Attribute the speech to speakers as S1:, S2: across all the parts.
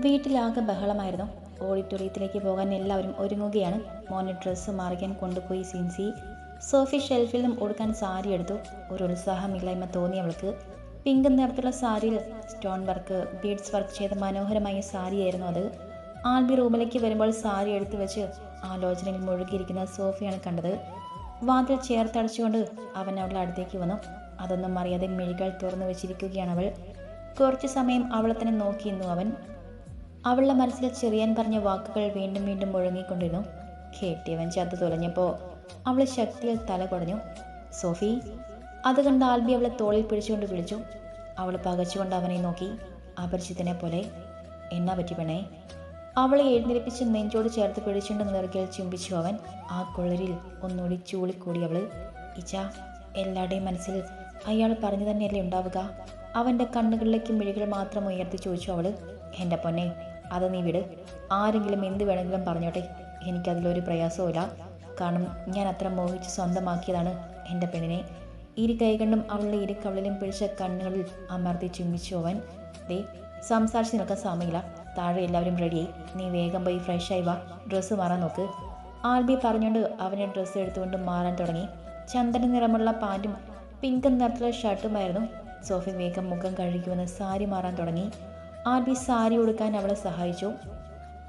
S1: വീട്ടിലാകെ ബഹളമായിരുന്നു. ഓഡിറ്റോറിയത്തിലേക്ക് പോകാൻ എല്ലാവരും ഒരുങ്ങുകയാണ്. മോനെ ഡ്രസ്സ് മാറിക്കാൻ കൊണ്ടുപോയി സിൻസി. സോഫി ഷെൽഫിൽ നിന്നും ഉടുക്കാൻ സാരി എടുത്തു. ഒരു ഉത്സാഹമില്ലായ്മ തോന്നി അവൾക്ക്. പിങ്ക് നിറത്തിലുള്ള സാരിയിൽ സ്റ്റോൺ വർക്ക് ബീഡ്സ് വർക്ക് ചെയ്ത മനോഹരമായ സാരിയായിരുന്നു അത്. ആൽബി റൂമിലേക്ക് വരുമ്പോൾ സാരി എടുത്തു വെച്ച് ആലോചനയിൽ മുഴുകിയിരിക്കുന്ന സോഫിയാണ് കണ്ടത്. വാതിൽ ചേർത്തടച്ചുകൊണ്ട് അവൻ അവളുടെ അടുത്തേക്ക് വന്നു. അതൊന്നും അറിയാതെ മിഴികൾ തുറന്നു വെച്ചിരിക്കുകയാണ് അവൾ. കുറച്ചു സമയം അവളെ തന്നെ നോക്കിയിരുന്നു അവൻ. അവളുടെ മനസ്സിൽ ചെറിയാൻ പറഞ്ഞ വാക്കുകൾ വീണ്ടും വീണ്ടും മുഴങ്ങിക്കൊണ്ടിരുന്നു. കേട്ടിയവൻ ചത്തു തുലഞ്ഞപ്പോൾ അവൾ ശക്തിയിൽ തല കുടഞ്ഞു. സോഫി അത് കണ്ട് ആൽബി അവളെ തോളിൽ പിടിച്ചുകൊണ്ട് വിളിച്ചു. അവൾ പകച്ചുകൊണ്ട് അവനെ നോക്കി. അപരിചിതനെ പോലെ എന്നാ പറ്റി പെണ്ണേ? അവളെ എഴുന്നേൽപ്പിച്ച് നെഞ്ചോട് ചേർത്ത് പിടിച്ചുകൊണ്ട് നിറകിൽ ചുംബിച്ചു അവൻ. ആ കൊള്ളരിൽ ഒന്നുകൂടി ചൂളിക്കൂടി അവൾ. ഇച്ച എല്ലാവരുടെയും മനസ്സിൽ അയാൾ പറഞ്ഞു തന്നെയല്ലേ ഉണ്ടാവുക? അവന്റെ കണ്ണുകളിലേക്ക് മിഴികൾ മാത്രം ഉയർത്തി ചോദിച്ചു അവൾ. എന്റെ പൊന്നെ അത് നീ വിട്. ആരെങ്കിലും എന്ത് വേണമെങ്കിലും പറഞ്ഞോട്ടെ. എനിക്കതിലൊരു പ്രയാസവുമില്ല. കാരണം ഞാൻ അത്ര മോഹിച്ച് സ്വന്തമാക്കിയതാണ് എന്റെ പെണ്ണിനെ. ഇരു കൈകൊണ്ടും അവളുടെ ഇരു കവളിലും പിടിച്ച കണ്ണുകളിൽ അമർത്തി ചുംബിച്ചു അവൻ. ദേ സംസാരിച്ച് നിൽക്കാൻ സമയമില്ല. താഴെ എല്ലാവരും റെഡിയായി നീ വേഗം പോയി ഫ്രഷായി വാ. ഡ്രസ്സ് മാറാൻ നോക്ക്. ആൽബി പറഞ്ഞുകൊണ്ട് അവനെ ഡ്രസ്സ് എടുത്തുകൊണ്ട് മാറാൻ തുടങ്ങി. ചന്ദന നിറമുള്ള പാന്റും പിങ്ക് നിറത്തിലുള്ള ഷർട്ടുമായിരുന്നു സോഫി വേഗം മുഖം കഴുകി വന്ന് സാരി മാറാൻ തുടങ്ങി. ആൽബി സാരി ഉടുക്കാൻ അവളെ സഹായിച്ചു.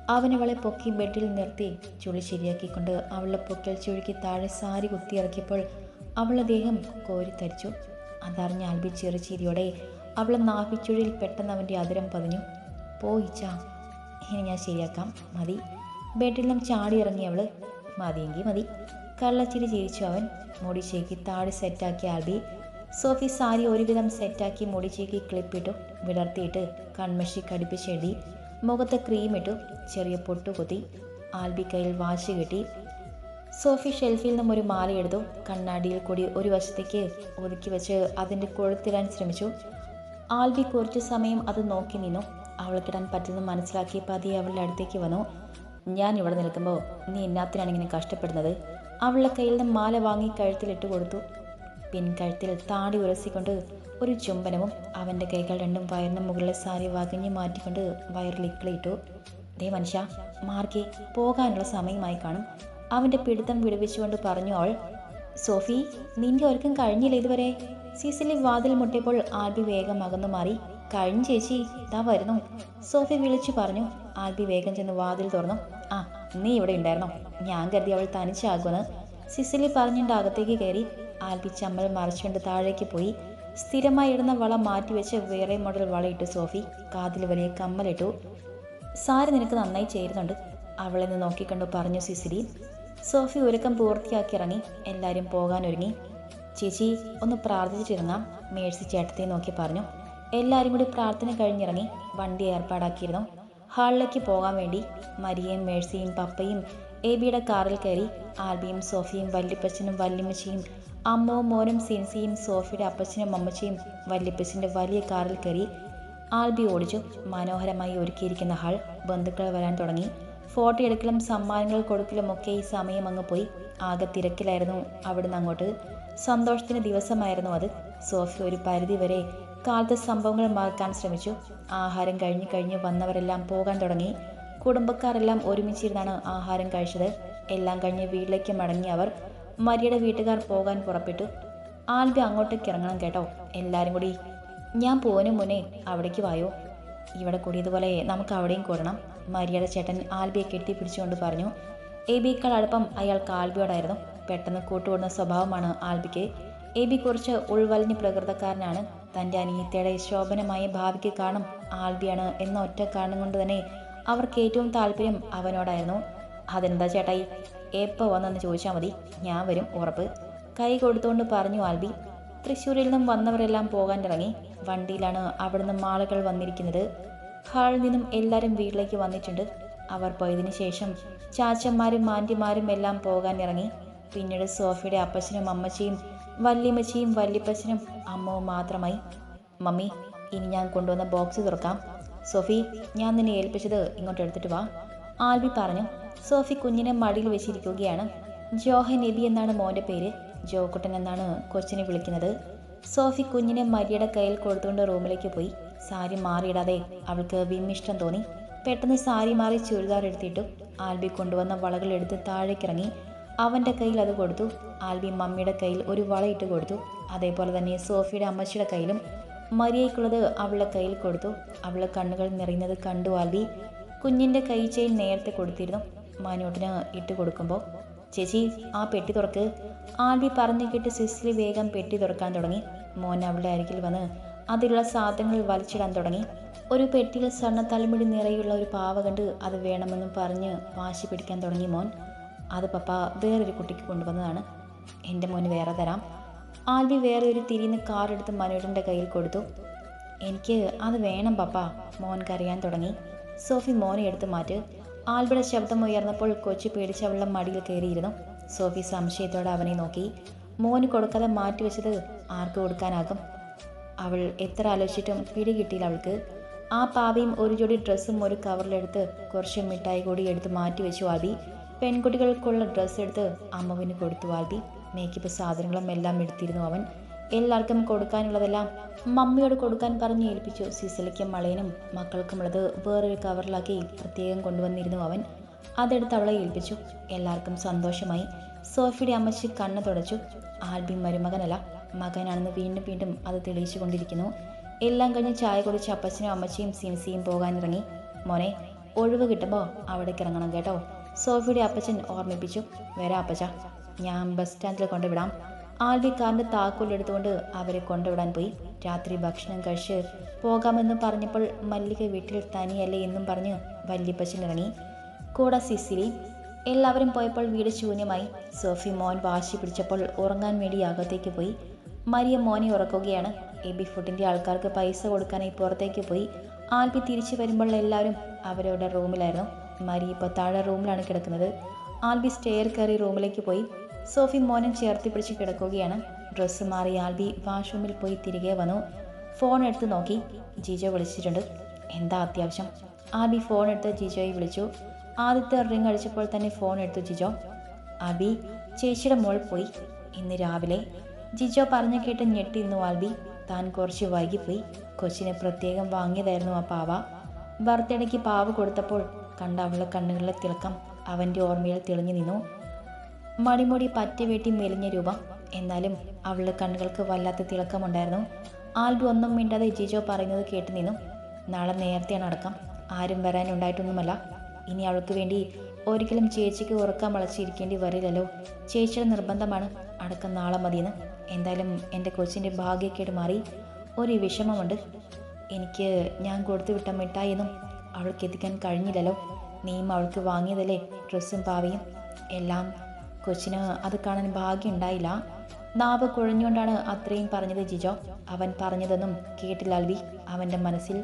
S1: അവൻ അവളെ പൊക്കി ബെഡിൽ നിർത്തി ചുളി ശരിയാക്കിക്കൊണ്ട് അവളുടെ പൊക്കൽ ചുഴുക്കി താഴെ സാരി കുത്തിയിറക്കിയപ്പോൾ അവളുടെ ദേഹം കോരിത്തരിച്ചു അതറിഞ്ഞ ആൽബി ചെറു ചിരിയോടെ അവളെ നാഭിച്ചുഴിയിൽ പെട്ടെന്ന് അവന്റെ അതിരം പതിഞ്ഞു. പോയിച്ച ഇനി ഞാൻ ശരിയാക്കാം. മതി. ബെഡിൽ നിന്നും ചാടി ഇറങ്ങി അവൾ മതിയെങ്കിൽ മതി. കള്ളച്ചിരി ചിരിച്ചു അവൻ. മുടി ചേക്കി താഴെ സെറ്റാക്കി ആൽബി സോഫി സാരി ഒരുവിധം സെറ്റാക്കി മുടിച്ചേക്ക് ചേക്കി ക്ലിപ്പിട്ടു വിടർത്തിയിട്ട് കൺമഷി കടിപ്പിച്ചെഴുതി മുഖത്ത് ക്രീമിട്ടു ചെറിയ പൊട്ടുകുത്തി ആൽബി കയ്യിൽ വാച്ച് കിട്ടി. സോഫി ഷെൽഫിൽ നിന്നും ഒരു മാലയെടുത്തു കണ്ണാടിയിൽ കൂടി ഒരു വശത്തേക്ക് ഒതുക്കി വെച്ച് അതിന്റെ കൊഴുത്തിടാൻ ശ്രമിച്ചു. ആൽബി കുറച്ചു സമയം അത് നോക്കി നിന്നു. അവൾക്കിടാൻ പറ്റുന്ന മനസ്സിലാക്കി പതിയെ അവളുടെ അടുത്തേക്ക് വന്നു. ഞാൻ ഇവിടെ നിൽക്കുമ്പോൾ നീ എന്നാത്തിനാണ് ഇങ്ങനെ കഷ്ടപ്പെടുന്നത്? അവളുടെ കയ്യിൽ നിന്ന് മാല വാങ്ങി കഴുത്തിലിട്ട് കൊടുത്തു. പിൻകഴുത്തിൽ താടി ഉരസിക്കൊണ്ട് ഒരു ചുംബനവും അവന്റെ കൈകൾ രണ്ടും വയറിന് മുകളിലെ സാരി വകഞ്ഞു മാറ്റിക്കൊണ്ട് വയറിൽ ഇക്കിളിയിട്ടു ദേ മനുഷ്യ മാർഗെ പോകാനുള്ള സമയമായി കാണും അവന്റെ പിടുത്തം വിടുവിച്ചുകൊണ്ട് പറഞ്ഞു അവൾ സോഫി നിന്റെ ഒരുക്കം കഴിഞ്ഞില്ല ഇതുവരെ സിസിലി വാതിൽ മുട്ടിയപ്പോൾ ആൽബി വേഗം അകന്നു മാറി കഴിഞ്ഞു ചേച്ചി ഇതാ വരുന്നു സോഫി വിളിച്ചു പറഞ്ഞു. ആൽബി വേഗം ചെന്ന് വാതിൽ തുറന്നു. ആ നീ ഇവിടെ ഉണ്ടായിരുന്നോ? ഞാൻ കരുതി അവൾ തനിച്ചാകുമെന്ന്. സിസിലി പറഞ്ഞിട്ട് അകത്തേക്ക് കയറി ആൽബി ചമ്മൽ മറിച്ചുകൊണ്ട് താഴേക്ക് പോയി സ്ഥിരമായി ഇടുന്ന വള മാറ്റിവെച്ച് വേറെ മോഡൽ വളയിട്ട് സോഫി കാതിൽ വലിയ കമ്മലിട്ടു. സാരി നിനക്ക് നന്നായി ചേരുന്നുണ്ട്. അവളെ നിന്ന് നോക്കിക്കണ്ടു പറഞ്ഞു സിസിലി. സോഫി ഒരുക്കം പൂർത്തിയാക്കി ഇറങ്ങി. എല്ലാവരും പോകാൻ ഒരുങ്ങി ചേച്ചി ഒന്ന് പ്രാർത്ഥിച്ചിരുന്നാം മേഴ്സി ചേട്ടത്തെ നോക്കി പറഞ്ഞു. എല്ലാവരും കൂടി പ്രാർത്ഥന കഴിഞ്ഞിറങ്ങി വണ്ടി ഏർപ്പാടാക്കിയിരുന്നു. ഹാളിലേക്ക് പോകാൻ വേണ്ടി മരിയയും മേഴ്സിയും പപ്പയും എബിയുടെ കാറിൽ കയറി ആൽബിയും സോഫിയും വല്യപ്പച്ചനും വല്യമ്മച്ചിയും അമ്മവും മോനും സിൻസിയും സോഫിയുടെ അപ്പച്ചനും അമ്മച്ചയും വല്യപ്പച്ചന്റെ വലിയ കാറിൽ കയറി ആൽബി ഓടിച്ചു. മനോഹരമായി ഒരുക്കിയിരിക്കുന്ന ഹാൾ ബന്ധുക്കൾ വരാൻ തുടങ്ങി. ഫോട്ടോ എടുക്കലും സമ്മാനങ്ങൾ കൊടുക്കലും ഒക്കെ ഈ സമയം അങ്ങ് പോയി. ആകെ തിരക്കിലായിരുന്നു അവിടുന്ന് അങ്ങോട്ട്. സന്തോഷത്തിന്റെ ദിവസമായിരുന്നു അത്. സോഫി ഒരു പരിധി വരെ കാലത്തെ സംഭവങ്ങൾ മറക്കാൻ ശ്രമിച്ചു. ആഹാരം കഴിഞ്ഞ് കഴിഞ്ഞ് വന്നവരെല്ലാം പോകാൻ തുടങ്ങി. കുടുംബക്കാരെല്ലാം ഒരുമിച്ചിരുന്നാണ് ആഹാരം കഴിച്ചത്. എല്ലാം കഴിഞ്ഞ് വീട്ടിലേക്ക് മടങ്ങി അവർ മരിയുടെ വീട്ടുകാർ പോകാൻ പുറപ്പെട്ടു. ആൽബി അങ്ങോട്ടേക്ക് ഇറങ്ങണം കേട്ടോ. എല്ലാവരും കൂടി. ഞാൻ പോന് മുന്നേ അവിടേക്ക് വായോ. ഇവിടെ കൂടിയതുപോലെ നമുക്ക് അവിടെയും കൂടണം. മരിയുടെ ചേട്ടൻ ആൽബിയെ കെട്ടിപ്പിടിച്ചുകൊണ്ട് പറഞ്ഞു എ കാൾ അടുപ്പം അയാൾക്ക് ആൽബിയോടായിരുന്നു. പെട്ടെന്ന് കൂട്ടുകൂടുന്ന സ്വഭാവമാണ് ആൽബിക്ക്. എ ബി കുറച്ച് ഉൾവലിഞ്ഞ പ്രകൃതക്കാരനാണ്. തന്റെ അനിയത്തിയുടെ ശോഭനമായ ഭാവിക്ക് കാണും ആൽബിയാണ് എന്ന ഒറ്റ കാരണം കൊണ്ട് തന്നെ അവർക്ക് ഏറ്റവും താല്പര്യം അവനോടായിരുന്നു. അതെന്താ ചേട്ടായി? എപ്പോൾ വന്നെന്ന് ചോദിച്ചാൽ മതി. ഞാൻ വരും ഉറപ്പ്. കൈ കൊടുത്തുകൊണ്ട് പറഞ്ഞു ആൽബി. തൃശ്ശൂരിൽ നിന്നും വന്നവരെല്ലാം പോകാൻ ഇറങ്ങി വണ്ടിയിലാണ് അവിടുന്ന് മാളുകൾ വന്നിരിക്കുന്നത്. ഹാളിൽ നിന്നും എല്ലാവരും വീട്ടിലേക്ക് വന്നിട്ടുണ്ട്. അവർ പോയതിനു ശേഷം ചാച്ചന്മാരും മാന്റിമാരും എല്ലാം പോകാൻ ഇറങ്ങി പിന്നീട് സോഫിയുടെ അപ്പച്ചനും അമ്മച്ചിയും വല്യമ്മച്ചിയും വല്യപ്പച്ചനും അമ്മവും മാത്രമായി. മമ്മി ഇനി ഞാൻ കൊണ്ടുവന്ന ബോക്സ് തുറക്കാം. സോഫി ഞാൻ നിന്നെ ഏൽപ്പിച്ചത് ഇങ്ങോട്ട് എടുത്തിട്ട് വാ. ആൽബി പറഞ്ഞു സോഫി കുഞ്ഞിനെ മടിയിൽ വെച്ചിരിക്കുകയാണ്. ജോഹൻ നബി എന്നാണ് മോന്റെ പേര്. ജോക്കുട്ടൻ എന്നാണ് കൊച്ചിനെ വിളിക്കുന്നത്. സോഫി കുഞ്ഞിനെ മരിയുടെ കയ്യിൽ കൊടുത്തുകൊണ്ട് റൂമിലേക്ക് പോയി. സാരി മാറിയിടാതെ അവൾക്ക് വിമ്മിഷ്ടം തോന്നി. പെട്ടെന്ന് സാരി മാറി ചുരിദാർ എടുത്തിട്ടു. ആൽബി കൊണ്ടുവന്ന വളകൾ എടുത്ത് താഴേക്കിറങ്ങി. അവന്റെ കയ്യിൽ അത് കൊടുത്തു. ആൽബി മമ്മിയുടെ കയ്യിൽ ഒരു വളയിട്ട് കൊടുത്തു. അതേപോലെ തന്നെ സോഫിയുടെ അമ്മച്ചിയുടെ കയ്യിലും മരിയയ്ക്കുള്ളത് അവളുടെ കയ്യിൽ കൊടുത്തു. അവളുടെ കണ്ണുകൾ നിറയുന്നത് കണ്ടു ആൽബി. കുഞ്ഞിന്റെ കൈ ചെയിൻ നേരത്തെ കൊടുത്തിരുന്നു. മാനോട്ടിന് ഇട്ട് കൊടുക്കുമ്പോൾ ചേച്ചി ആ പെട്ടി തുറക്ക്. ആൽവി പറഞ്ഞു കേട്ട് സിസിലി വേഗം പെട്ടി തുറക്കാൻ തുടങ്ങി. മോൻ അവളുടെ അരികിൽ വന്ന് അതിലുള്ള സാധനങ്ങൾ വലിച്ചിടാൻ തുടങ്ങി. ഒരു പെട്ടിയിൽ സ്വർണ തലമുടി നിറയുള്ള ഒരു പാവ കണ്ട് അത് വേണമെന്നും പറഞ്ഞ് വാശി പിടിക്കാൻ തുടങ്ങി മോൻ. അത് പപ്പ വേറൊരു കുട്ടിക്ക് കൊണ്ടുവന്നതാണ്. എന്റെ മോന് വേറെ തരാം. ആൽവി വേറെ ഒരു തിരിയുന്ന കാർ എടുത്ത് മനോജന്റെ കയ്യിൽ കൊടുത്തു. എനിക്ക് അത് വേണം പപ്പ മോൻ കരയാൻ തുടങ്ങി. സോഫി മോനെ എടുത്തു മാറ്റി. ആൽബിയുടെ ശബ്ദം ഉയർന്നപ്പോൾ കൊച്ചു പേടിച്ച് അവളുടെ മടിയിൽ കയറിയിരുന്നു. സോഫി സംശയത്തോടെ അവനെ നോക്കി. മോന് കൊടുക്കാതെ മാറ്റിവെച്ചത് ആർക്ക് കൊടുക്കാനാകും? അവൾ എത്ര ആലോചിച്ചിട്ടും പിടി കിട്ടിയില്ല അവൾക്ക്. ആ പാവയും ഒരു ജോഡി ഡ്രസ്സും ഒരു കവറിലെടുത്ത് കുറച്ച് മിഠായി കൂടി എടുത്ത് മാറ്റി വെച്ചു ആൽബി. പെൺകുട്ടികൾക്കുള്ള ഡ്രസ്സ് എടുത്ത് അമ്മുവിന് കൊടുത്തു ആൽബി. മേക്കപ്പ് സാധനങ്ങളും എല്ലാം എടുത്തിരുന്നു അവൻ. എല്ലാവർക്കും കൊടുക്കാനുള്ളതെല്ലാം മമ്മിയോട് കൊടുക്കാൻ പറഞ്ഞ് ഏൽപ്പിച്ചു. സിസിലയ്ക്കും മളയനും മക്കൾക്കുമുള്ളത് വേറൊരു കവറിലാക്കി പ്രത്യേകം കൊണ്ടുവന്നിരുന്നു അവൻ. അതെടുത്ത് അവളെ ഏൽപ്പിച്ചു. എല്ലാവർക്കും സന്തോഷമായി. സോഫിയുടെ അമ്മച്ചി കണ്ണ് തുടച്ചു. ആൽബി മരുമകനല്ല. മകനാണെന്ന് വീണ്ടും വീണ്ടും അത് തെളിയിച്ചു കൊണ്ടിരിക്കുന്നു എല്ലാം കഴിഞ്ഞ് ചായ കുടിച്ച് അപ്പച്ചനും അമ്മച്ചിയും സിൻസിയും പോകാനിറങ്ങി. മോനെ ഒഴിവ് കിട്ടുമ്പോൾ അവിടേക്ക് ഇറങ്ങണം കേട്ടോ. സോഫിയുടെ അപ്പച്ചൻ ഓർമ്മിപ്പിച്ചു. വരാ അപ്പച്ച. ഞാൻ ബസ് സ്റ്റാൻഡിൽ കൊണ്ടുവിടാം. കാറിന്റെ താക്കോലെടുത്തുകൊണ്ട് അവരെ കൊണ്ടുവിടാൻ പോയി. രാത്രി ഭക്ഷണം കഴിച്ച് പോകാമെന്ന് പറഞ്ഞപ്പോൾ മല്ലിക വീട്ടിൽ തനിയല്ലേ എന്നും പറഞ്ഞ് വല്യപ്പച്ചൻ ഇറങ്ങി. കൂടെ സിസിലി എല്ലാവരും പോയപ്പോൾ വീട് ശൂന്യമായി. സോഫി മോൻ വാശി പിടിച്ചപ്പോൾ ഉറങ്ങാൻ വേണ്ടി അകത്തേക്ക് പോയി. മരിയ മോനെ ഉറക്കുകയാണ്. എബി ഫുഡിന്റെ ആൾക്കാർക്ക് പൈസ കൊടുക്കാനായി പുറത്തേക്ക് പോയി. ആൽബി തിരിച്ചു വരുമ്പോൾ എല്ലാവരും അവരവരുടെ റൂമിലായിരുന്നു. മരി ഇപ്പോൾ താഴെ റൂമിലാണ് കിടക്കുന്നത്. ആൽബി സ്റ്റെയർ കയറി റൂമിലേക്ക് പോയി. സോഫി മോനും ചേർത്തി പിടിച്ച് കിടക്കുകയാണ്. ഡ്രസ്സ് മാറി ആൽബി വാഷ്റൂമിൽ പോയി തിരികെ വന്നു. ഫോൺ എടുത്ത് നോക്കി. ജിജോ വിളിച്ചിട്ടുണ്ട്. എന്താ അത്യാവശ്യം? ആൽബി ഫോൺ എടുത്ത് ജിജോയെ വിളിച്ചു. ആദ്യത്തെ റിംഗ് അടിച്ചപ്പോൾ തന്നെ ഫോൺ എടുത്തു ജിജോ. ആൽബി ചേച്ചിയുടെ മോൾ പോയി. ഇന്ന് രാവിലെ. ജിജോ പറഞ്ഞു കേട്ട് ഞെട്ടിരുന്നു ആൽബി. താൻ കുറച്ച് വൈകിപ്പോയി. കൊച്ചിനെ പ്രത്യേകം വാങ്ങിയതായിരുന്നു ആ പാവ. ബർത്ത്ഡേക്ക് പാവ് കൊടുത്തപ്പോൾ കണ്ട അവളുടെ കണ്ണുകളിലെ തിളക്കം അവന്റെ ഓർമ്മയിൽ തെളിഞ്ഞു നിന്നു. മണിമുടി പറ്റി വീട്ടി മെലിഞ്ഞ രൂപം. എന്നാലും അവളുടെ കണ്ണുകൾക്ക് വല്ലാത്ത തിളക്കമുണ്ടായിരുന്നു. ആൽബി ഒന്നും മിണ്ടാതെ ജിജോ പറയുന്നത് കേട്ട് നിന്നു. നാളെ നേരത്തെയാണ് അടക്കം. ആരും വരാനുണ്ടായിട്ടൊന്നുമല്ല. ഇനി അവൾക്ക് വേണ്ടി ഒരിക്കലും ചേച്ചിക്ക് ഉറക്കം വളച്ചിരിക്കേണ്ടി വരില്ലല്ലോ. ചേച്ചിയുടെ നിർബന്ധമാണ് അടക്കം നാളെ മതിയെന്ന്. എന്തായാലും എന്റെ കൊച്ചിന്റെ ഭാഗ്യക്കേട് മാറി ഒരു വിഷമമുണ്ട്. എനിക്ക് ഞാൻ കൊടുത്തു വിട്ട മിഠായിയൊന്നും അവൾക്ക് എത്തിക്കാൻ കഴിഞ്ഞില്ലല്ലോ. നീയും അവൾക്ക് വാങ്ങിയതല്ലേ? ഡ്രസ്സും പാവയും. എല്ലാം കൊച്ചിന് അത് കാണാൻ ഭാഗ്യമുണ്ടായില്ല നാവ് കുഴഞ്ഞുകൊണ്ടാണ് അത്രയും പറഞ്ഞത് ജിജോ. അവൻ പറഞ്ഞതൊന്നും കേട്ടില്ല അൽവി. അവന്റെ മനസ്സിൽ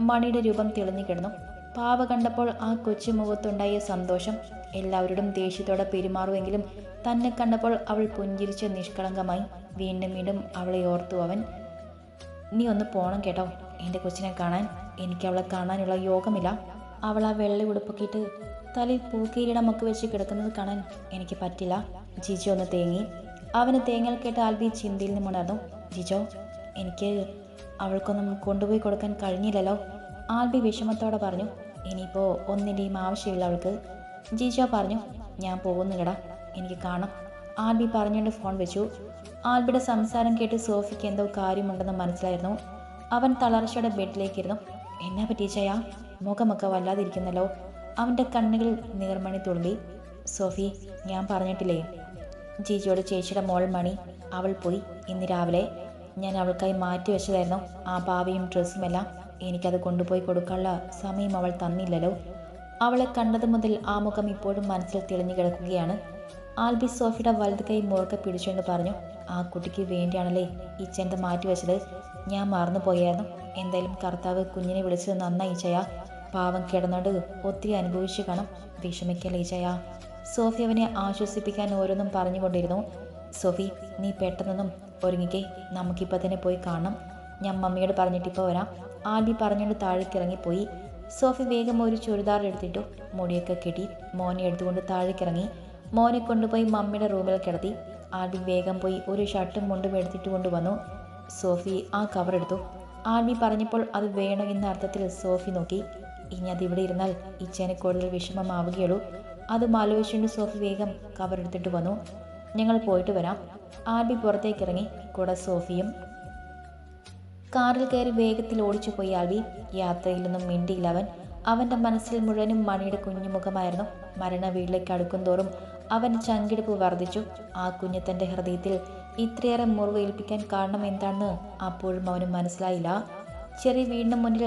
S1: മണിയുടെ രൂപം തെളിഞ്ഞു കിടന്നു. പാവ കണ്ടപ്പോൾ ആ കൊച്ചു മുഖത്തുണ്ടായ സന്തോഷം. എല്ലാവരോടും ദേഷ്യത്തോടെ പെരുമാറുമെങ്കിലും തന്നെ കണ്ടപ്പോൾ അവൾ പുഞ്ചിരിച്ച് നിഷ്കളങ്കമായി. വീണ്ടും വീണ്ടും അവളെ ഓർത്തു അവൻ നീ ഒന്ന് പോണം കേട്ടോ. എന്റെ കൊച്ചിനെ കാണാൻ. എനിക്ക് അവളെ കാണാനുള്ള യോഗമില്ല. അവൾ ആ വെള്ള ഉടുപ്പൊക്കെ ഇട്ട് തലയിൽ പൂക്കീരിടമൊക്കെ വെച്ച് കിടക്കുന്നത് കാണാൻ എനിക്ക് പറ്റില്ല. ജിജോ ഒന്ന് തേങ്ങി. അവന് തേങ്ങൽ കേട്ട് ആൽബി ചിന്തയിൽ നിന്നുണർന്നു ജിജോ എനിക്ക് അവൾക്കൊന്നും കൊണ്ടുപോയി കൊടുക്കാൻ കഴിഞ്ഞില്ലല്ലോ. ആൽബി വിഷമത്തോടെ പറഞ്ഞു ഇനിയിപ്പോൾ ഒന്നിന്റെയും ആവശ്യമില്ല അവൾക്ക്. ജിജോ പറഞ്ഞു ഞാൻ പോകുന്നില്ലടാ എനിക്ക് കാണാം ആൽബി പറഞ്ഞുകൊണ്ട് ഫോൺ വെച്ചു. ആൽബിയുടെ സംസാരം കേട്ട് സോഫിക്ക് എന്തോ കാര്യമുണ്ടെന്ന് മനസ്സിലായിരുന്നു. അവൻ തളർച്ചയുടെ ബെഡിലേക്കിരുന്നു. എന്നാ പറ്റിയ ചയ മുഖമൊക്കെ വല്ലാതിരിക്കുന്നല്ലോ. അവന്റെ കണ്ണുകൾ നീർമണി തുള്ളി സോഫി ഞാൻ പറഞ്ഞിട്ടില്ലേ? ജിജിയോട് ചേച്ചിയുടെ മോൾ മണി അവൾ പോയി. ഇന്ന് രാവിലെ ഞാൻ അവൾക്കായി മാറ്റി വെച്ചതായിരുന്നു. ആ പാവയും ഡ്രസ്സുമെല്ലാം എനിക്കത് കൊണ്ടുപോയി കൊടുക്കാനുള്ള സമയം അവൾ തന്നില്ലല്ലോ. അവളെ കണ്ടത് മുതൽ ആ മുഖം ഇപ്പോഴും മനസ്സിൽ തെളിഞ്ഞു കിടക്കുകയാണ്. ആൽബി സോഫിയുടെ വലത് കൈ മുറുക്കെ പിടിച്ചുകൊണ്ട് പറഞ്ഞു ആ കുട്ടിക്ക് വേണ്ടിയാണല്ലേ ഈ ചെന്ത മാറ്റി വെച്ചത്? ഞാൻ മറന്നു പോയായിരുന്നു എന്തായാലും കർത്താവ് കുഞ്ഞിനെ വിളിച്ചത് നന്നായി ചയ പാവം കിടന്നോണ്ട് ഒത്തിരി അനുഭവിച്ചു കാണും. വിഷമിക്കല്ലേ ചയ സോഫി അവനെ ആശ്വസിപ്പിക്കാൻ ഓരോന്നും പറഞ്ഞുകൊണ്ടിരുന്നു. സോഫി നീ പെട്ടെന്നൊന്നും ഒരുങ്ങിക്കേ. നമുക്കിപ്പോൾ തന്നെ പോയി കാണണം. ഞാൻ മമ്മിയോട് പറഞ്ഞിട്ടിപ്പോൾ വരാം. ആൽബി പറഞ്ഞുകൊണ്ട് താഴേക്ക് ഇറങ്ങിപ്പോയി സോഫി വേഗം ഒരു ചുരിദാർ എടുത്തിട്ടു മുടിയൊക്കെ കെട്ടി മോനെ എടുത്തുകൊണ്ട് താഴേക്കിറങ്ങി. മോനെ കൊണ്ടുപോയി മമ്മിയുടെ റൂമിൽ കിടത്തി. ആൽബി വേഗം പോയി ഒരു ഷർട്ടും മുണ്ടും എടുത്തിട്ട് കൊണ്ടുവന്നു. സോഫി ആ കവർ എടുത്തു ആൽബി പറഞ്ഞപ്പോൾ അത് വേണോ എന്ന അർത്ഥത്തിൽ സോഫി നോക്കി. ഇനി അതിവിടെ ഇരുന്നാൽ ഇച്ചേനെ കൂടുതൽ വിഷമമാവുകയുള്ളൂ. അതും ആലോചിച്ചുകൊണ്ട് സോഫി വേഗം കവറെടുത്തിട്ട് വന്നു. ഞങ്ങൾ പോയിട്ട് വരാം. ആൽബി പുറത്തേക്ക് ഇറങ്ങി. കൂടെ സോഫിയും. കാറിൽ കയറി വേഗത്തിൽ ഓടിച്ചു പോയി ആൽബി. യാത്രയിലൊന്നും മിണ്ടിയില്ല അവൻ. അവന്റെ മനസ്സിൽ മുഴുവനും മണിയുടെ കുഞ്ഞുമുഖമായിരുന്നു. മരണ വീട്ടിലേക്ക് അടുക്കുന്തോറും അവൻ ചങ്കിടിപ്പ് വർദ്ധിച്ചു. ആ കുഞ്ഞ് തന്റെ ഹൃദയത്തിൽ ഇത്രയേറെ മുറിവ് ഏൽപ്പിക്കാൻ കാരണം എന്താണെന്ന് അപ്പോഴും അവന് മനസ്സിലായില്ല. ചെറിയ വീടിന് മുന്നിൽ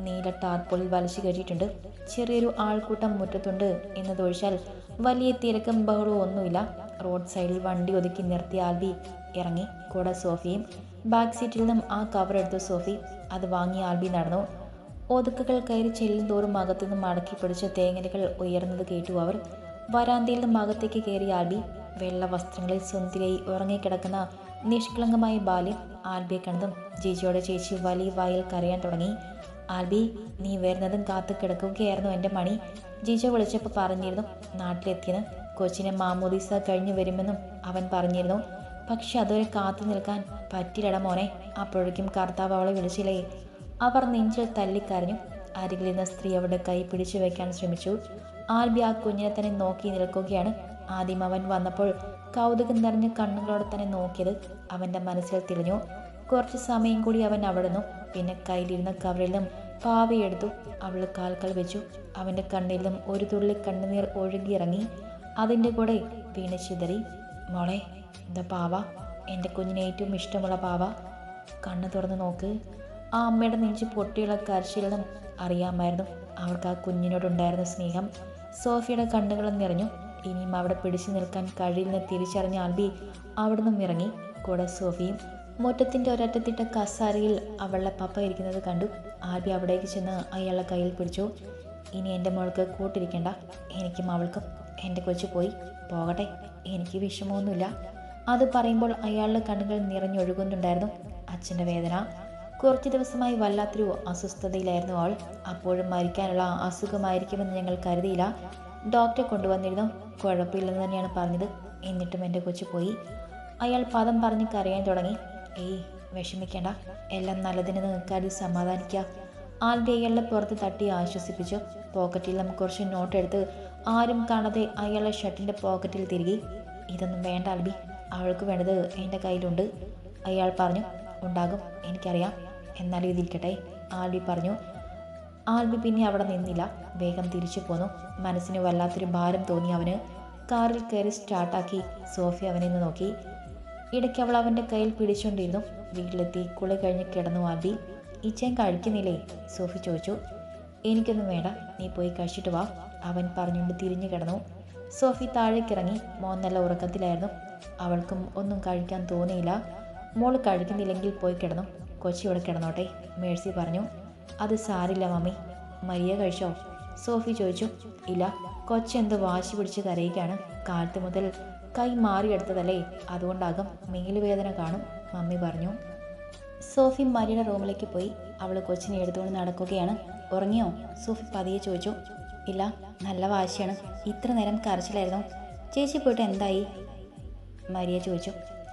S1: നീല ടാർപ്പോളിൽ വലിച്ചു കയറ്റിയിട്ടുണ്ട്. ചെറിയൊരു ആൾക്കൂട്ടം മുറ്റത്തുണ്ട് എന്നതൊഴിച്ചാൽ വലിയ തിരക്കും ബഹളവും ഒന്നുമില്ല. റോഡ് സൈഡിൽ വണ്ടി ഒതുക്കി നിർത്തി ആൽബി ഇറങ്ങി. കൂടെ സോഫിയും ബാക്ക് സീറ്റിൽ നിന്നും ആ കവർ എടുത്തു സോഫി അത് വാങ്ങി ആൽബി നടന്നു. ഒതുക്കുകൾ കയറി ചെല്ലും തോറും അകത്തു നിന്നും മടക്കി പിടിച്ച തേങ്ങലുകൾ ഉയർന്നത് കേട്ടു അവർ. വരാന്തയിൽ നിന്നും അകത്തേക്ക് കയറി ആൽബി വെള്ള വസ്ത്രങ്ങളിൽ സുന്ദരിയായി ഉറങ്ങിക്കിടക്കുന്ന നിഷ്കളങ്കമായ ബാല്യം ആൽബിയെ കണ്ടതും ജിജിയോടെ ചേച്ചി വലിയ വായിൽ കരയാൻ തുടങ്ങി. ആൽബി നീ വരുന്നതും കാത്തു കിടക്കുകയായിരുന്നു എന്റെ മണി ജിജ വിളിച്ചപ്പോൾ പറഞ്ഞിരുന്നു. നാട്ടിലെത്തിയെന്ന് കൊച്ചിനെ മാമോദീസ കഴിഞ്ഞു വരുമെന്നും അവൻ പറഞ്ഞിരുന്നു. പക്ഷെ അതുവരെ കാത്തു നിൽക്കാൻ പറ്റില്ലട മോനെ അപ്പോഴേക്കും കർത്താവ് അവളെ വിളിച്ചില്ലേ? അവർ നെഞ്ചിൽ തല്ലിക്കരഞ്ഞു. അരികിലിരുന്ന സ്ത്രീ അവരുടെ കൈ പിടിച്ചു വയ്ക്കാൻ ശ്രമിച്ചു. ആൽബി ആ കുഞ്ഞിനെ തന്നെ നോക്കി നിൽക്കുകയാണ്. ആദ്യം അവൻ വന്നപ്പോൾ കൗതുകം നിറഞ്ഞ കണ്ണുകളോടെ തന്നെ നോക്കിയത് അവന്റെ മനസ്സിൽ തിരിഞ്ഞു കുറച്ച് സമയം കൂടി അവൻ അവിടുന്നു. പിന്നെ കയ്യിലിരുന്ന നിന്നും പാവയെടുത്തു അവൾ കാൽക്കൽ വെച്ചു. അവന്റെ കണ്ണിലും ഒരു തുള്ളി കണ്ണുനീർ ഒഴുകിയിറങ്ങി. അതിന്റെ കൂടെ വീണ് ചിതറി. മോളെ എന്താ പാവ? എന്റെ കുഞ്ഞിന് ഏറ്റവും ഇഷ്ടമുള്ള പാവ. കണ്ണ് തുറന്ന് നോക്ക്. ആ അമ്മയുടെ നെഞ്ചു പൊട്ടിയുള്ള കരശീലനം അറിയാമായിരുന്നു. അവൾക്ക് ആ കുഞ്ഞിനോടുണ്ടായിരുന്ന സ്നേഹം സോഫിയുടെ കണ്ണുകൾ നിറഞ്ഞു. ഇനിയും അവിടെ പിടിച്ചു നിൽക്കാൻ കഴിയില്ലെന്ന് തിരിച്ചറിഞ്ഞ ആൽബി അവിടെ നിന്നും ഇറങ്ങി. കൂടെ സോഫിയും മുറ്റത്തിന്റെ ഒരറ്റത്തിട്ട കസാരയിൽ അവളുടെ പപ്പ ഇരിക്കുന്നത് കണ്ടു. ആൽബി അവിടേക്ക് ചെന്ന് അയാളെ കയ്യിൽ പിടിച്ചു. ഇനി എന്റെ മോൾക്ക് കൂട്ടിരിക്കണ്ട. എനിക്കും അവൾക്കും എന്റെ കൊച്ചു പോയി. പോകട്ടെ. എനിക്ക് വിഷമമൊന്നുമില്ല. അത് പറയുമ്പോൾ അയാളുടെ കണ്ണുകൾ നിറഞ്ഞൊഴുകുന്നുണ്ടായിരുന്നു. അച്ഛന്റെ വേദന. കുറച്ച് ദിവസമായി വല്ലാത്തൊരു അസ്വസ്ഥതയിലായിരുന്നു അവൾ. അപ്പോഴും മരിക്കാനുള്ള അസുഖമായിരിക്കുമെന്ന് ഞങ്ങൾ കരുതിയില്ല. ഡോക്ടറെ കൊണ്ടുവന്നിരുന്നു. കുഴപ്പമില്ലെന്ന് തന്നെയാണ് പറഞ്ഞത്. എന്നിട്ടും എന്റെ കൊച്ചു പോയി. അയാൾ പദം പറഞ്ഞ് കരയാൻ തുടങ്ങി. ഏയ് വിഷമിക്കേണ്ട. എല്ലാം നല്ലതിന് നിൽക്കാതെ സമാധാനിക്കുക ആളുടെ അയാളുടെ പുറത്ത് തട്ടി ആശ്വസിപ്പിച്ചു. പോക്കറ്റിൽ നിന്ന് കുറച്ച് നോട്ട് എടുത്ത് ആരും കാണാതെ അയാളുടെ ഷർട്ടിന്റെ പോക്കറ്റിൽ തിരികെ. ഇതൊന്നും വേണ്ട അൽബി അവൾക്ക് വേണ്ടത് എന്റെ കയ്യിലുണ്ട്. അയാൾ പറഞ്ഞു. ഉണ്ടാകും. എനിക്കറിയാം. എന്നാൽ ഇതിരിക്കട്ടെ. ആൽബി പറഞ്ഞു. ആൽബി പിന്നെ അവിടെ നിന്നില്ല. വേഗം തിരിച്ചു പോന്നു. മനസ്സിന് വല്ലാത്തൊരു ഭാരം തോന്നി അവന്. കാറിൽ കയറി സ്റ്റാർട്ടാക്കി സോഫി അവനെ നോക്കി. ഇടയ്ക്ക് അവൾ അവന്റെ കയ്യിൽ പിടിച്ചുകൊണ്ടിരുന്നു വീട്ടിലെത്തി കുളി കഴിഞ്ഞ് കിടന്നു ആൽബി. ഇച്ചയും കഴിക്കുന്നില്ലേ? സോഫി ചോദിച്ചു. എനിക്കൊന്നും വേണ്ട. നീ പോയി കഴിച്ചിട്ട് വാ. അവൻ പറഞ്ഞുകൊണ്ട് തിരിഞ്ഞു കിടന്നു. സോഫി താഴേക്കിറങ്ങി. മോൻ നല്ല ഉറക്കത്തിലായിരുന്നു. അവൾക്കും ഒന്നും കഴിക്കാൻ തോന്നിയില്ല. മോൾ കഴിക്കുന്നില്ലെങ്കിൽ പോയി കിടന്നു. കൊച്ചി ഇവിടെ കിടന്നോട്ടെ. മേഴ്സി പറഞ്ഞു. അത് സാരില്ല മമ്മി മരിയ കഴിച്ചോ? സോഫി ചോദിച്ചു. ഇല്ല കൊച്ചെന്ത് വാശി പിടിച്ച് കരയുകയാണ്. കാലത്ത് മുതൽ കൈ മാറിയെടുത്തതല്ലേ അതുകൊണ്ടാകും മേലുവേദന കാണും മമ്മി പറഞ്ഞു. സോഫി മരിയുടെ റൂമിലേക്ക് പോയി. അവൾ കൊച്ചിനെ എടുത്തുകൊണ്ട് നടക്കുകയാണ്. ഉറങ്ങിയോ? സോഫി പതിയെ ചോദിച്ചു. ഇല്ല നല്ല വാശിയാണ്. ഇത്ര നേരം കരച്ചിലായിരുന്നു. ചേച്ചി പോയിട്ട് എന്തായി? മരിയ ചോദിച്ചു.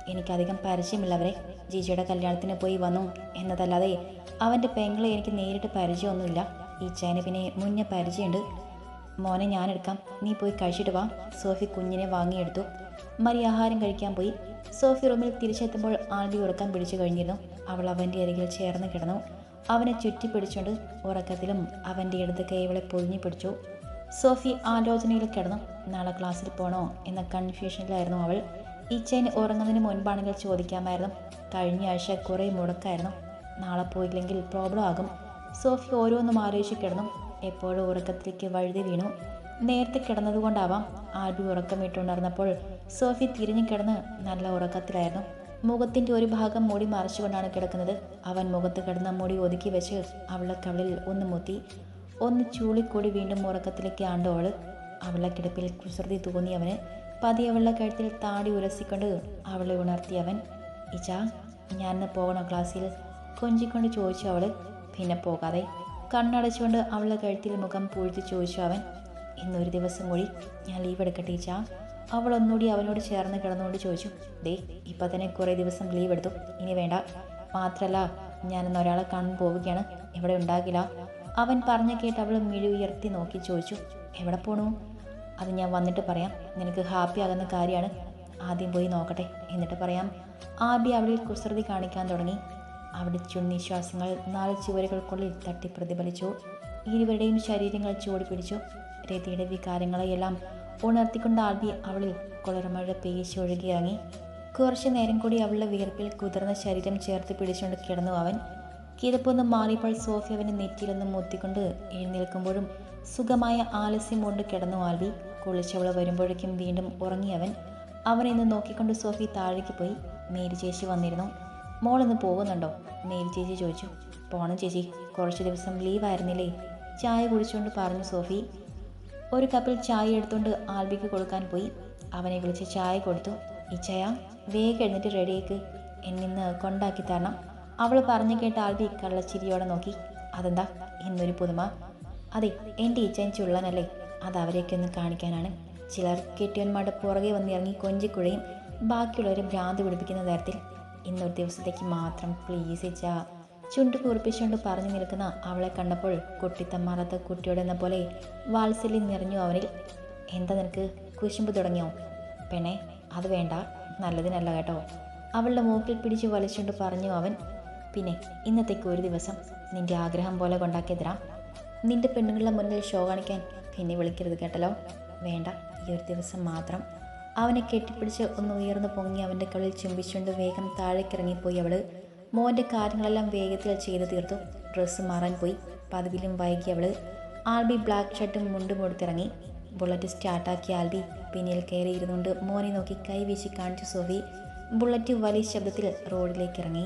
S1: എനിക്കധികം പരിചയമുള്ളവരെ ജിജിയുടെ കല്യാണത്തിന് പോയി വന്നു എന്നതല്ലാതെ അവന്റെ പെങ്ങളെ എനിക്ക് നേരിട്ട് പരിചയമൊന്നുമില്ല. ഈ പിന്നെ മുന്നേ പരിചയമുണ്ട്. മോനെ ഞാനെടുക്കാം. നീ പോയി കഴിച്ചിട്ട് വാ. സോഫി കുഞ്ഞിനെ വാങ്ങിയെടുത്തു. മരി ആഹാരം കഴിക്കാൻ പോയി. സോഫി റൂമിൽ തിരിച്ചെത്തുമ്പോൾ ആൽബി ഉറക്കം പിടിച്ചു കഴിഞ്ഞിരുന്നു. അവൾ അവന്റെ അരികിൽ ചേർന്ന് കിടന്നു. അവനെ ചുറ്റി പിടിച്ചുകൊണ്ട് ഉറക്കത്തിലും അവന്റെ ഇടത് കൈവളെ പൊതിഞ്ഞു പിടിച്ചു. സോഫി ആലോചനയിൽ കിടന്നു. നാളെ ക്ലാസ്സിൽ പോണോ? എന്ന കൺഫ്യൂഷനിലായിരുന്നു അവൾ. ഇച്ചൈന് ഉറങ്ങുന്നതിന് മുൻപാണെങ്കിൽ ചോദിക്കാമായിരുന്നു. കഴിഞ്ഞ ആഴ്ച കുറേ മുടക്കായിരുന്നു. നാളെ പോയില്ലെങ്കിൽ പ്രോബ്ലം ആകും. സോഫി ഓരോന്നും ആലോചിച്ച് കിടന്നു. എപ്പോഴും ഉറക്കത്തിലേക്ക് വഴുതി വീണു. നേരത്തെ കിടന്നതുകൊണ്ടാവാം ആൽബി ഉറക്കമിട്ടുണർന്നപ്പോൾ സോഫി തിരിഞ്ഞു കിടന്ന് നല്ല ഉറക്കത്തിലായിരുന്നു. മുഖത്തിന്റെ ഒരു ഭാഗം മുടി മറച്ചുകൊണ്ടാണ് കിടക്കുന്നത്. അവൻ മുഖത്ത് കിടന്ന മുടി ഒതുക്കി വെച്ച് അവളെ കവിളിൽ ഒന്ന് മുത്തി. ഒന്ന് ചൂളിക്കൂടി വീണ്ടും ഉറക്കത്തിലേക്ക് ആണ്ടോൾ അവളെ കിടപ്പിൽ കുസൃതി തോന്നി അവന്. പതി അവളുടെ കഴുത്തിൽ താടി ഉരസിക്കൊണ്ട് അവളെ ഉണർത്തിയവൻ ഇച്ചാ ഞാൻ ഇന്ന് പോകണോ ക്ലാസ്സിൽ? കൊഞ്ചിക്കൊണ്ട് ചോദിച്ചു അവൾ പിന്നെ പോകാതെ. കണ്ണടച്ചുകൊണ്ട് അവളുടെ കഴുത്തിൽ മുഖം പൂഴ്ത്തി ചോദിച്ചു അവൻ ഇന്നൊരു ദിവസം കൂടി ഞാൻ ലീവ് എടുക്കട്ടെ ഇച്ചാ? അവൾ ഒന്നുകൂടി അവനോട് ചേർന്ന് കിടന്നുകൊണ്ട് ചോദിച്ചു ദേ ഇപ്പം തന്നെ കുറേ ദിവസം ലീവ് എടുത്തു ഇനി വേണ്ട. മാത്രമല്ല ഞാനിന്ന് ഒരാളെ കാണാൻ പോവുകയാണ് ഇവിടെ ഉണ്ടാകില്ല. അവൻ പറഞ്ഞ കേട്ട് അവൾ മിഴി ഉയർത്തി നോക്കി ചോദിച്ചു എവിടെ പോണു? അത് ഞാൻ വന്നിട്ട് പറയാം. നിനക്ക് ഹാപ്പി ആകുന്ന കാര്യമാണ്. ആദ്യം പോയി നോക്കട്ടെ. എന്നിട്ട് പറയാം. ആബി അവളിൽ കുസൃതി കാണിക്കാൻ തുടങ്ങി. അവിടെ ചുണ്ണിശ്വാസങ്ങൾ നാല് ചുവരുകൾക്കുള്ളിൽ തട്ടി പ്രതിഫലിച്ചു. ഇരുവരുടെയും ശരീരങ്ങൾ ചൂട് പിടിച്ചു. രതിയുടെ വികാരങ്ങളെയെല്ലാം ഉണർത്തിക്കൊണ്ട് ആൽബി അവളിൽ കുളർമഴ പേശൊഴുകിയിറങ്ങി കുറച്ചു നേരം കൂടി അവളുടെ വിയർപ്പിൽ കുതിർന്ന ശരീരം ചേർത്ത് പിടിച്ചുകൊണ്ട് കിടന്നു അവൻ. കിതപ്പൊന്ന് മാറിയപ്പോൾ സോഫി അവന്റെ നെറ്റിയിലൊന്ന് മുത്തിക്കൊണ്ട് എഴുന്നേൽക്കുമ്പോഴും സുഖമായ ആലസ്യം കൊണ്ട് കിടന്നു ആൽബി. കുളിച്ചവൾ വരുമ്പോഴേക്കും വീണ്ടും ഉറങ്ങിയവൻ അവനെ ഇന്ന് നോക്കിക്കൊണ്ട് സോഫി താഴേക്ക് പോയി. മേരി ചേച്ചി വന്നിരുന്നു. മോളിന്ന് പോകുന്നുണ്ടോ? മേരി ചേച്ചി ചോദിച്ചു. പോണം ചേച്ചി. കുറച്ച് ദിവസം ലീവ് ആയിരുന്നില്ലേ? ചായ കുടിച്ചുകൊണ്ട് പറഞ്ഞു സോഫി. ഒരു കപ്പിൽ ചായ എടുത്തുകൊണ്ട് ആൽബിക്ക് കൊടുക്കാൻ പോയി. അവനെ വിളിച്ച് ചായ കൊടുത്തു. ഇച്ചയ വേഗം എഴുന്നിട്ട് റെഡിയേക്ക് എന്നിന്ന് കൊണ്ടാക്കി തരണം. അവൾ പറഞ്ഞു കേട്ട ആൽബി കള്ളച്ചിരിയോടെ നോക്കി. അതെന്താ? ഇന്നൊരു പുതുമ. അതെ എന്റെ ഇച്ചൻ ചുള്ളനല്ലേ അത് അവരെയൊക്കെ ഒന്ന് കാണിക്കാനാണ്. ചിലർ കെട്ടിയന്മാരുടെ പുറകെ വന്നിറങ്ങി കൊഞ്ചിക്കുഴയും ബാക്കിയുള്ളവരെ ഭ്രാന്ത് പിടിപ്പിക്കുന്ന തരത്തിൽ. ഇന്നൊരു ദിവസത്തേക്ക് മാത്രം പ്ലീസ് ഇച്ച. ചുണ്ട് കുറിപ്പിച്ചുകൊണ്ട് പറഞ്ഞു നിൽക്കുന്ന അവളെ കണ്ടപ്പോൾ കുട്ടിത്തമ്മാറാത്ത കുട്ടിയോടെന്ന പോലെ വാത്സല്യം നിറഞ്ഞു അവനിൽ. എന്താ നിനക്ക്? കുശുമ്പ് തുടങ്ങിയോ? പെണ്ണെ അത് വേണ്ട. നല്ലതിനല്ല കേട്ടോ. അവളുടെ മൂക്കിൽ പിടിച്ച് വലിച്ചുകൊണ്ട് പറഞ്ഞു അവൻ. പിന്നെ ഇന്നത്തേക്ക് ഒരു ദിവസം നിന്റെ ആഗ്രഹം പോലെ കൊണ്ടാക്കിയതരാം നിന്റെ പെണ്ണുങ്ങളുടെ മുന്നിൽ ഷോ കാണിക്കാൻ പിന്നെ വിളിക്കരുത് കേട്ടല്ലോ. വേണ്ട ഈ ഒരു ദിവസം മാത്രം. അവനെ കെട്ടിപ്പിടിച്ച് ഒന്ന് ഉയർന്നു പൊങ്ങി അവന്റെ കളിൽ ചുംബിച്ചുകൊണ്ട് വേഗം താഴേക്കിറങ്ങിപ്പോയി അവൾ മോന്റെ കാര്യങ്ങളെല്ലാം വേഗത്തിൽ ചെയ്തു തീർത്തു. ഡ്രസ്സ് മാറാൻ പോയി. പതിവിലും വൈകി അവൾ ആൽബി ബ്ലാക്ക് ഷർട്ടും മുണ്ടും കൊടുത്തിറങ്ങി ബുള്ളറ്റ് സ്റ്റാർട്ടാക്കി ആൽബി പിന്നിൽ കയറി ഇരുന്നുകൊണ്ട് മോനെ നോക്കി കൈ വീശി കാണിച്ചു സോഫി. ബുള്ളറ്റ് വലിയ ശബ്ദത്തിൽ റോഡിലേക്ക് ഇറങ്ങി